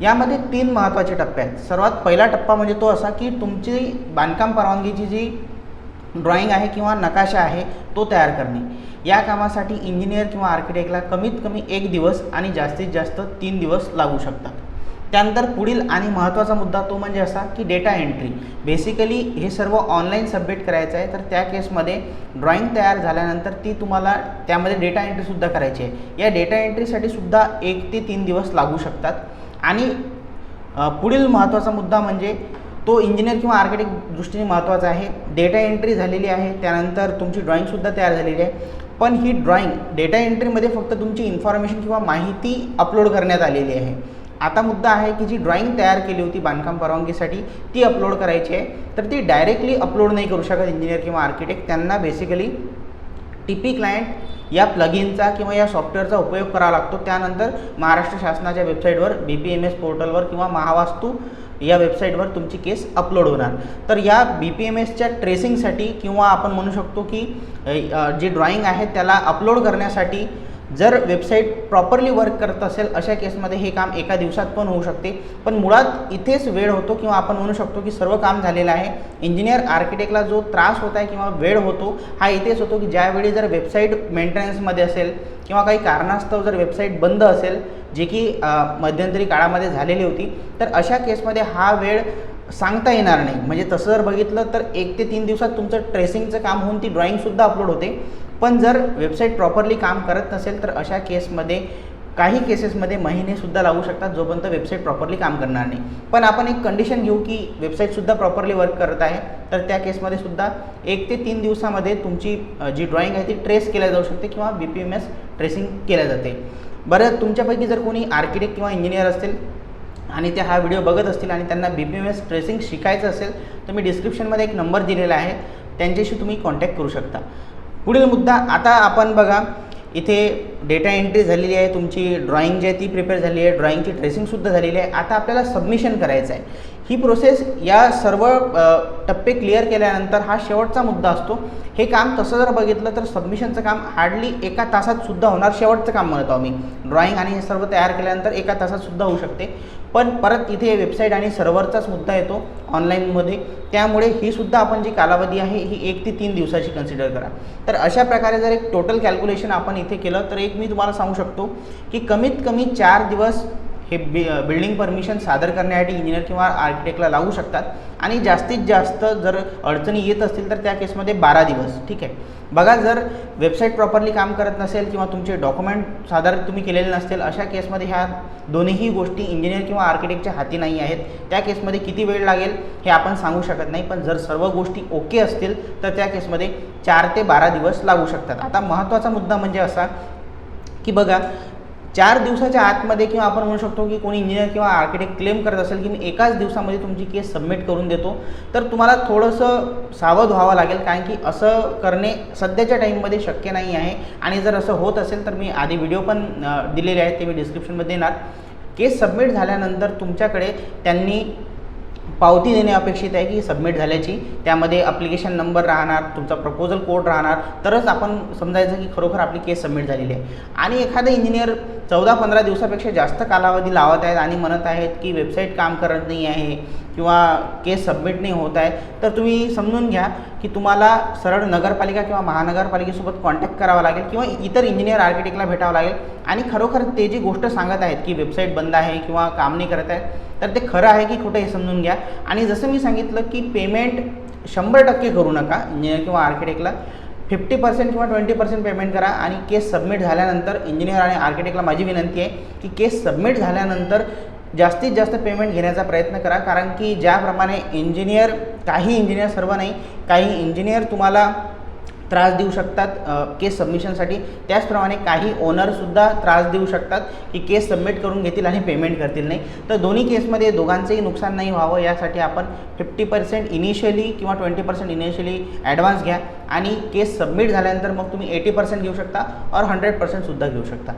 यामध्ये तीन महत्त्वाचे टप्पे आहेत. सर्वात पहिला टप्पा म्हणजे तो असा की तुमची बांधकाम परवानगीची जी ड्रॉइंग आहे किंवा नकाशा आहे तो तयार करणे. या कामासाठी इंजिनियर किंवा आर्किटेक्टला कमीत कमी एक दिवस आणि जास्तीत जास्त तीन दिवस लागू शकतात. त्यानंतर पुढील आणि महत्त्वाचा मुद्दा तो म्हणजे असा की डेटा एंट्री बेसिकली हे सर्व ऑनलाईन सबमिट करायचं आहे तर त्या केसमध्ये ड्रॉइंग तयार झाल्यानंतर ती तुम्हाला त्यामध्ये डेटा एंट्रीसुद्धा करायची आहे. या डेटा एंट्रीसाठी सुद्धा एक ते तीन दिवस लागू शकतात. आणि पुढील महत्त्वाचा मुद्दा म्हणजे तो इंजिनियर किंवा आर्किटेक्ट दृष्टीने महत्त्वाचा आहे. डेटा एंट्री झालेली आहे त्यानंतर तुमची ड्रॉईंगसुद्धा तयार झालेली आहे. पण ही ड्रॉईंग डेटा एंट्रीमध्ये फक्त तुमची इन्फॉर्मेशन किंवा माहिती अपलोड करण्यात आलेली आहे. आता मुद्दा आहे की जी ड्रॉईंग तयार केली होती बांधकाम परवानगीसाठी ती अपलोड करायची आहे. तर ती डायरेक्टली अपलोड नाही करू शकत इंजिनियर किंवा आर्किटेक्ट त्यांना बेसिकली टी पी क्लायंट या प्लगिनचा किंवा या सॉफ्टवेअरचा उपयोग करावा लागतो. त्यानंतर महाराष्ट्र शासनाच्या वेबसाईटवर बी पी एम एस पोर्टलवर किंवा महावास्तू या वेबसाईटवर तुमची केस अपलोड होणार. तर या बी पी एम एसच्या ट्रेसिंगसाठी किंवा आपण म्हणू शकतो की जे जी ड्रॉइंग आहे त्याला अपलोड करण्यासाठी जर वेबसाईट प्रॉपरली वर्क करत असेल अशा केसमध्ये हे काम एका दिवसात पण होऊ शकते. पण मुळात इथेच वेळ होतो किंवा आपण म्हणू शकतो की सर्व काम झालेलं आहे. इंजिनियर आर्किटेक्टला जो त्रास होत आहे किंवा वेळ होतो हा इथेच होतो की ज्यावेळी जर वेबसाईट मेंटेनन्समध्ये असेल किंवा काही कारणास्तव जर वेबसाईट बंद असेल जे की मध्यंतरी काळामध्ये झालेली होती तर अशा केसमध्ये हा वेळ सांगता येणार नाही. म्हणजे तसं जर बघितलं तर एक ते तीन दिवसात तुमचं ट्रेसिंगचं काम होऊन ती ड्रॉईंगसुद्धा अपलोड होते. पण जर वेबसाईट प्रॉपरली काम करत नसेल तर अशा केसमध्ये काही केसेसमध्ये महिनेसुद्धा लागू शकतात जोपर्यंत वेबसाईट प्रॉपरली काम करणार नाही. पण आपण एक कंडिशन घेऊ की वेबसाईटसुद्धा प्रॉपरली वर्क करत आहे तर त्या केसमध्ये सुद्धा एक ते तीन दिवसामध्ये तुमची जी ड्रॉइंग आहे ती ट्रेस केल्या जाऊ शकते किंवा B P M S tracing केल्या जाते. बरं तुमच्यापैकी जर कोणी आर्किटेक्ट किंवा इंजिनियर असतील आणि ते हा व्हिडिओ बघत असतील आणि त्यांना B P M S tracing शिकायचं असेल तर मी डिस्क्रिप्शनमध्ये एक नंबर दिलेला आहे. त्यांच्याशी तुम्ही कॉन्टॅक्ट करू शकता. पुढील मुद्दा आता आपण बघा इथे डेटा एंट्री झालेली आहे तुमची ड्रॉईंग जी आहे ती प्रिपेअर झाली आहे ड्रॉइंगची ट्रेसिंगसुद्धा झालेली आहे. आता आपल्याला सबमिशन करायचं आहे. ही प्रोसेस या सर्व टप्पे क्लिअर केल्यानंतर हा शेवटचा मुद्दा असतो. हे काम तसं जर बघितलं तर सबमिशनचं काम हार्डली एका तासात सुद्धा होणार. शेवटचं काम म्हणत आहोत मी ड्रॉइंग आणि हे सर्व तयार केल्यानंतर एका तासात सुद्धा होऊ शकते. पण परत इथे वेबसाईट आणि सर्व्हरचाच मुद्दा येतो ऑनलाईनमध्ये त्यामुळे ही सुद्धा आपण जी कालावधी आहे ही एक ते तीन दिवसाची कन्सिडर करा. तर अशा प्रकारे जर एक टोटल कॅल्क्युलेशन आपण इथे केलं तर एक मी तुम्हाला सांगू शकतो की कमीत कमी चार दिवस हे बि बिल्डिंग परमिशन सादर करण्यासाठी इंजिनियर किंवा आर्किटेक्टला लागू शकतात. आणि जास्तीत जास्त जर अडचणी येत असतील तर त्या केसमध्ये बारा दिवस ठीक आहे? बघा जर वेबसाईट प्रॉपरली काम करत नसेल किंवा तुमचे डॉक्युमेंट सादर तुम्ही केलेले नसतील अशा केसमध्ये ह्या दोन्हीही गोष्टी इंजिनियर किंवा आर्किटेक्टच्या हाती नाही आहेत. त्या केसमध्ये किती वेळ लागेल हे आपण सांगू शकत नाही पण जर सर्व गोष्टी ओके असतील तर त्या केसमध्ये चार ते बारा दिवस लागू शकतात. आता महत्त्वाचा मुद्दा म्हणजे असा की बघा चार दिवसाच्या आतमध्ये किंवा आपण म्हणू शकतो की कोणी इंजिनियर किंवा आर्किटेक्ट क्लेम करत असेल की मी एकाच दिवसामध्ये तुमची केस सबमिट करून देतो तर तुम्हाला थोडंसं सावध व्हावं लागेल. कारण की असं करणे सध्याच्या टाईममध्ये शक्य नाही आहे. आणि जर असं होत असेल तर मी आधी व्हिडिओ पण दिलेले आहेत ते मी डिस्क्रिप्शनमध्ये देणार. केस सबमिट झाल्यानंतर तुमच्याकडे त्यांनी पावती देणे अपेक्षित आहे की सबमिट झाल्याची. त्यामध्ये अप्लिकेशन नंबर राहणार तुमचा प्रपोजल कोड राहणार. तरच आपण समजायचं की खरोखर आपली केस सबमिट झालेली आहे. आणि एखादा इंजिनियर चौदा पंधरा दिवसापेक्षा जास्त कालावधी लावत आहेत आणि म्हणत आहेत की वेबसाईट काम करत नाही आहे. किंवा केस सबमिट नाही होत आहे तर तुम्ही समजून घ्या की तुम्हाला सरळ नगरपालिका किंवा महानगरपालिकेसोबत कॉन्टॅक्ट करावा लागेल किंवा इतर इंजिनियर आर्किटेक्टला भेटावं लागेल. आणि खरोखर ते जी गोष्ट सांगत आहेत की वेबसाईट बंद आहे किंवा काम नाही करत आहे तर ते खरं आहे की खोटं हे समजून घ्या. आणि जसं मी सांगितलं की पेमेंट शंभर टक्के करू नका इंजिनियर किंवा आर्किटेक्टला फिफ्टी पर्सेंट किंवा ट्वेंटी पर्सेंट पेमेंट करा आणि केस सबमिट झाल्यानंतर इंजिनियर आणि आर्किटेक्टला माझी विनंती आहे की केस सबमिट झाल्यानंतर जास्तीत जास्त पेमेंट घेण्याचा प्रयत्न करा. कारण की ज्याप्रमाणे इंजिनियर काही इंजिनियर सर्व नाही काही इंजिनियर तुम्हाला त्रास देऊ शकतात केस सबमिशनसाठी त्याचप्रमाणे काही ओनरसुद्धा त्रास देऊ शकतात की केस सबमिट करून घेतील आणि पेमेंट करतील नाही. तर दोन्ही केसमध्ये दोघांचंही नुकसान नाही व्हावं यासाठी आपण फिफ्टी पर्सेंट इनिशियली किंवा ट्वेंटी पर्सेंट इनिशियली ॲडव्हान्स घ्या. आणि केस सबमिट झाल्यानंतर मग तुम्ही एटी पर्सेंट घेऊ शकता और हंड्रेड पर्सेंटसुद्धा घेऊ शकता.